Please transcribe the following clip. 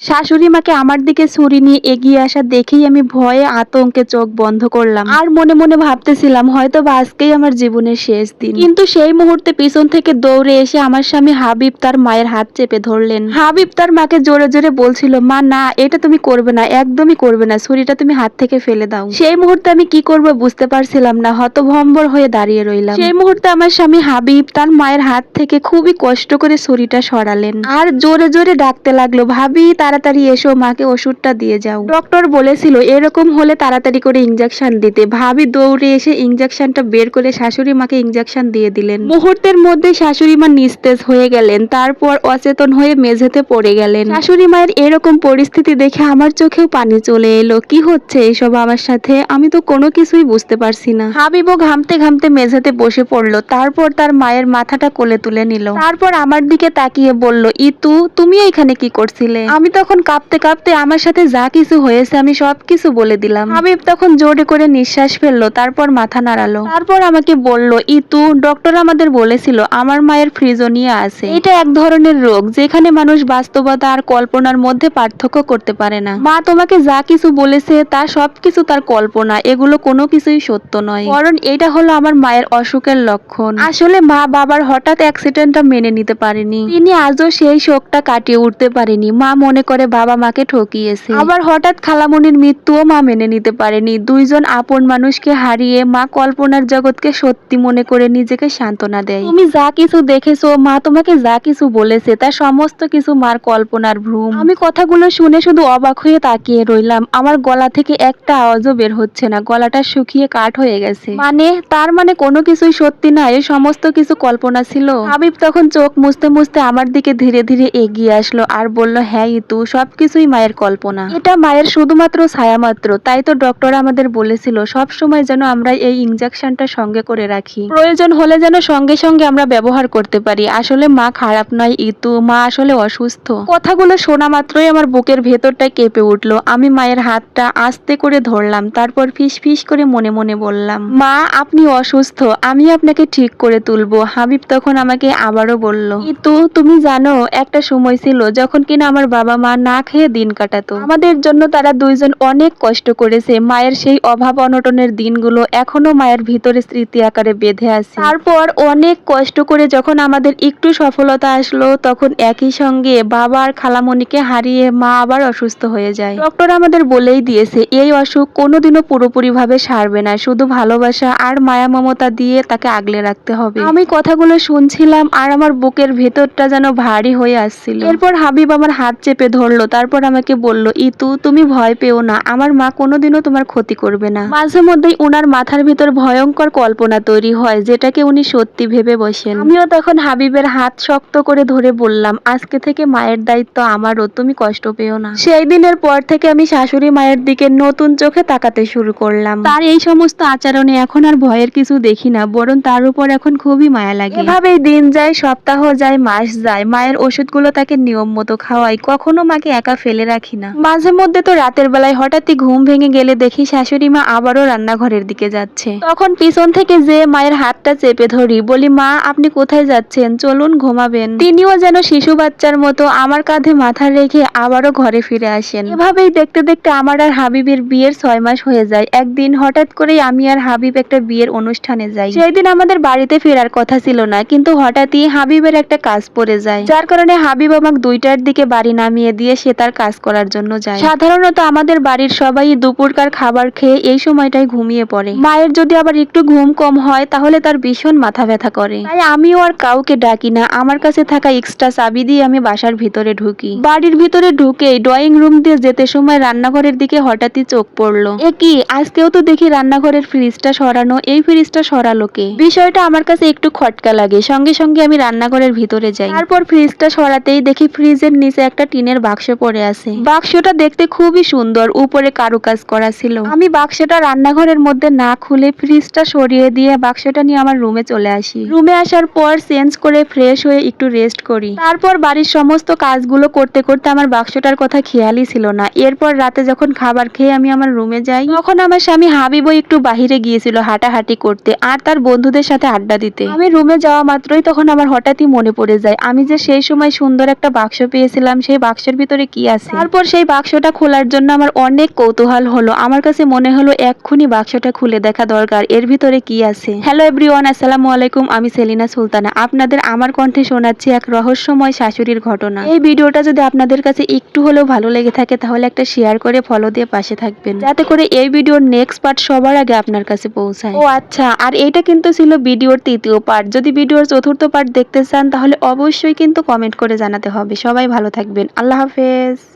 শাশুড়ি মাকে আমার দিকে ছুরি নিয়ে এগিয়ে আসা দেখেই আমি ভয়ে আতঙ্কে চোখ বন্ধ করলাম। আর মনে মনে ভাবতেছিলাম হয়তো বা আজকেই আমার জীবনের শেষ দিন। কিন্তু সেই মুহূর্তে পিছন থেকে দৌড়ে এসে আমার স্বামী হাবিব তার মায়ের হাত চেপে ধরলেন। হাবিব তার মাকে জোরে জোরে বলছিল, মা, না, এটা তুমি করবে না, একদমই করবে না, ছুরিটা তুমি হাত থেকে ফেলে দাও। সেই মুহূর্তে আমি কি করব বুঝতে পারছিলাম না, হতভম্বর হয়ে দাঁড়িয়ে রইলাম। সেই মুহূর্তে আমার স্বামী হাবিব তার মায়ের হাত থেকে খুবই কষ্ট করে ছুরিটা সরালেন। আর জোরে জোরে ডাকতে লাগল, ভাবি তাড়াতাড়ি এসো, মাকে ওষুধটা দিয়ে যাও। ডক্টর বলেছিল, এরকম হলে তাড়াতাড়ি করে ইঞ্জেকশন দিতে। ভাবি দৌড়ে এসে ইঞ্জেকশনটা বের করে শাশুড়ি মাকে ইঞ্জেকশন দিয়ে দিলেন। মুহূর্তের মধ্যে শাশুড়ি মা নিস্তেজ হয়ে গেলেন, তারপর অচেতন হয়ে মেঝেতে পড়ে গেলেন। শাশুড়ি মায়ের এরকম পরিস্থিতি দেখে আমার চোখেও পানি চলে এলো। কি হচ্ছে এসব আমার সাথে? আমি তো কোনো কিছুই বুঝতে পারছি না। হাবিবও ঘামতে ঘামতে মেঝেতে বসে পড়ল, তারপর তার মায়ের মাথাটা কোলে তুলে নিল। তারপর আমার দিকে তাকিয়ে বলল, ইতু তুমি এখানে কি করছিলে? আমি তখন কাঁপতে কাঁপতে আমার সাথে যা কিছু হয়েছে আমি সব কিছু বলে দিলাম। হাবিব তখন জোরে করে নিঃশ্বাস ফেলল, তারপর মাথা নাড়ালো। তারপর আমাকে বলল, ইতু ডক্টর আমাদের বলেছিল আমার মায়ের ফ্রিজোনিয়া আছে। এটা এক ধরনের রোগ যেখানে মানুষ বাস্তবতা আর কল্পনার মধ্যে পার্থক্য করতে পারে না। মা তোমাকে যা কিছু বলেছে তা সবকিছু তার কল্পনা, এগুলো কোনো কিছুই সত্য নয়। কারণ এটা হলো আমার মায়ের অসুখের লক্ষণ। আসলে মা বাবার হঠাৎ অ্যাক্সিডেন্টটা মেনে নিতে পারেনি। তিনি আজও সেই শোকটা কাটিয়ে উঠতে পারেনি। মা মনে করে বাবা মাকে ঠকিয়েছে। আবার হঠাৎ খালামনির মৃত্যুও মা মেনে নিতে পারেনি। দুইজন আপন মানুষকে হারিয়ে মা কল্পনার জগৎকে সত্যি মনে করে নিজেকে সান্ত্বনা দেয়। তুমি যা কিছু দেখেছ, মা তোমাকে যা কিছু বলেছে, তা সমস্ত কিছু মার কল্পনার ভ্রম। আমি কথাগুলো শুনে শুধু অবাক হয়ে তাকিয়ে রইলাম। আমার গলা থেকে একটা আওয়াজও বের হচ্ছে না। গলাটা শুকিয়ে কাঠ হয়ে গেছে। মানে তার মানে কোনো কিছুই সত্যি না এই সমস্ত কিছু কল্পনা ছিল। হাবিব তখন চোখ মুছতে মুছতে আমার দিকে ধীরে ধীরে এগিয়ে আসলো আর বলল হ্যাঁ ইতু সবকিছুই মায়ের কল্পনা। এটা মায়ের শুধুমাত্র ছায়া মাত্র তাই তো ডক্টর আমাদের বলেছিল, সব সময় যেন আমরা এই ইনজেকশনটা সঙ্গে করে রাখি। প্রয়োজন হলে যেন সঙ্গে সঙ্গে আমরা ব্যবহার করতে পারি। আসলে মা খারাপ নয়, ইতু। মা আসলে অসুস্থ। কথাগুলো শোনা মাত্রই আমার বুকের ভেতরটা কেঁপে উঠল। আমি মায়ের হাতটা আস্তে করে ধরলাম, তারপর ফিস ফিস করে মনে মনে বললাম, মা, আপনি অসুস্থ, আমি আপনাকে ঠিক করে তুলবো। হাবিব তখন আমাকে আবারও বলল, ইতু, তুমি জানো, একটা সময় ছিল যখন কিনা আমার বাবা মা না খেয়ে দিন কাটাতো। আমাদের জন্য তারা দুইজন অনেক কষ্ট করেছে। মায়ের সেই অভাব অনটনের দিনগুলো এখনও মায়ের ভিতরে স্মৃতি আকারে বেঁধে আছে। তারপর অনেক কষ্ট করে যখন আমাদের একটু সফলতা আসলো, তখন একই সঙ্গে বাবা আর খালামণিকে হারিয়ে মা আবার অসুস্থ হয়ে যায়। ডক্টর আমাদের বলেই দিয়েছে, এই অসুখ কোনোদিনও পুরোপুরি ভাবে সারবে না। শুধু ভালোবাসা আর মায়া মমতা দিয়ে তাকে আগলে রাখতে হবে। আমি কথাগুলো শুনছিলাম আর আমার বুকের ভেতরটা যেন ভারী হয়ে আসছিল। এরপর হাবিব আমার হাত চেপে ধরলো, তারপর আমাকে বলল, ইতু, তুমি ভয় পেও না, আমার মা কোনোদিনও তোমার ক্ষতি করবে না। মাঝে মধ্যেই উনার মাথার ভিতর ভয়ঙ্কর কল্পনা তৈরি হয়, যেটাকে উনি সত্যি ভেবে বসেন। আমিও তখন হাবিবের হাত শক্ত করে ধরে বললাম, আজকে থেকে মায়ের দায়িত্ব আমারও, তুমি কষ্ট পেও না। সেই দিনের পর থেকে আমি শাশুড়ি মায়ের দিকে নতুন চোখে তাকাতে শুরু করলাম। তার এই সমস্ত আচরণে এখন আর ভয়ের কিছু দেখি না, বরং তার উপর এখন খুবই মায়া লাগে। এভাবেই দিন যায়, সপ্তাহ যায়, মাস যায়, মায়ের ওষুধগুলো তাকে নিয়ম মতো খাওয়াই, কখনো মাকে একা ফেলে রাখি না। মাঝে মধ্যে তো রাতের বেলায় হঠাৎই ঘুম ভেঙে গেলে দেখি শাশুড়ি মা আবারও রান্নাঘরের দিকে যাচ্ছে। তখন পিছন থেকে যে মায়ের হাতটা চেপে ধরি, বলি, মা, আপনি কোথায় যাচ্ছেন? চলুন, ঘুমাবেন। তিনিও যেন শিশু বাচ্চার মতো আমার কাঁধে মাথা রেখে আবারও ঘরে ফিরে আসেন। এভাবেই দেখতে দেখতে আমার আর হাবিবের বিয়ের ছয় মাস হয়ে যায়। একদিন হঠাৎ করেই আমি আর হাবিব একটা বিয়ের অনুষ্ঠানে যাই। সেই দিন আমাদের বাড়িতে ফেরার কথা ছিল না, কিন্তু হঠাৎই হাবিবের একটা কাজ পড়ে যায়। যার কারণে হাবিব আমাকে দুইটার দিকে বাড়ি নামিয়ে দিয়ে সে তার কাজ করার জন্য যায়। সাধারণত আমাদের বাড়ির সবাই দুপুরকার খাবার খেয়ে এই সময়টায় ঘুমিয়ে পড়ে। মায়ের যদি আবার একটু ঘুম কম হয় তাহলে তার ভীষণ মাথা ব্যথা করে। তাই আমিও আর কাউকে ডাকি না আমার কাছে থাকা এক্সট্রা চাবি দিয়ে আমি বাসার ভিতরে ঢুকি। বাড়ির ভিতরে ঢুকে ড্রয়িং রুম দিয়ে যেতে সময় রান্নাঘরের দিকে হঠাৎই চোখ পড়ল। এ কি আজকেও তো দেখি রান্নাঘরের ফ্রিজটা সরানো এই ফ্রিজটা সরালো কে? বিষয়টা আমার কাছে একটু খটকা লাগে সঙ্গে সঙ্গে আমি রান্নাঘরের ভিতরে যাই। তারপর ফ্রিজটা সরাতেই দেখি ফ্রিজের নিচে একটা টিনের বাক্স পড়ে আছে। বাক্সটা দেখতে খুবই সুন্দর উপরে কারুকাজ করা ছিল। আমি বাক্সটা রান্নাঘরের মধ্যে না খুলে ফ্রিজটা সরিয়ে দিয়ে বাক্সটা নিয়ে আমার রুমে চলে আসি। রুমে আসার পর চেঞ্জ করে ফ্রেশ হয়ে একটু রেস্ট করি। তারপর বাড়ির সমস্ত কাজগুলো করতে করতে আমার বাক্সটার কথা খেয়ালই ছিল না। এরপর রাতে যখন খাবার খেয়ে আমি আমার রুমে যাই তখন আমার স্বামী হাবিবও একটু বাহিরে গিয়েছিল হাঁটাহাঁটি করতে আর তার বন্ধুদের সাথে আড্ডা দিতে। আমি রুমে যাওয়া মাত্রই তখন আমার হঠাৎই মনে পড়ে যায়। আমি যে সেই সময় সুন্দর একটা বাক্স পেয়েছিলাম সেই বাক্স বাক্সের ভিতরে কি আছে? তারপর সেই বাক্সটা খোলার জন্য আমার অনেক কৌতূহল হলো। আমার কাছে মনে হলো এক্ষুনি বাক্সটা খুলে দেখা দরকার। এর ভিতরে কি আছে? হ্যালো এভরিওয়ান আসসালামু আলাইকুম আমি সেলিনা সুলতানা। আপনাদের আমার কণ্ঠে শোনাচ্ছি এক রহস্যময় শাশুড়ির ঘটনা। এই ভিডিওটা যদি আপনাদের কাছে একটু হলেও ভালো লেগে থাকে তাহলে একটা শেয়ার করে ফলো দিয়ে পাশে থাকবেন। যাতে করে এই ভিডিওর নেক্সট পার্ট সবার আগে আপনার কাছে পৌঁছায়। ও আচ্ছা আর এইটা কিন্তু ছিল ভিডিওর তৃতীয় পার্ট যদি ভিডিওর চতুর্থ পার্ট দেখতে চান তাহলে অবশ্যই কিন্তু কমেন্ট করে জানাতে হবে। সবাই ভালো থাকবেন। আল্লাহ হাফেজ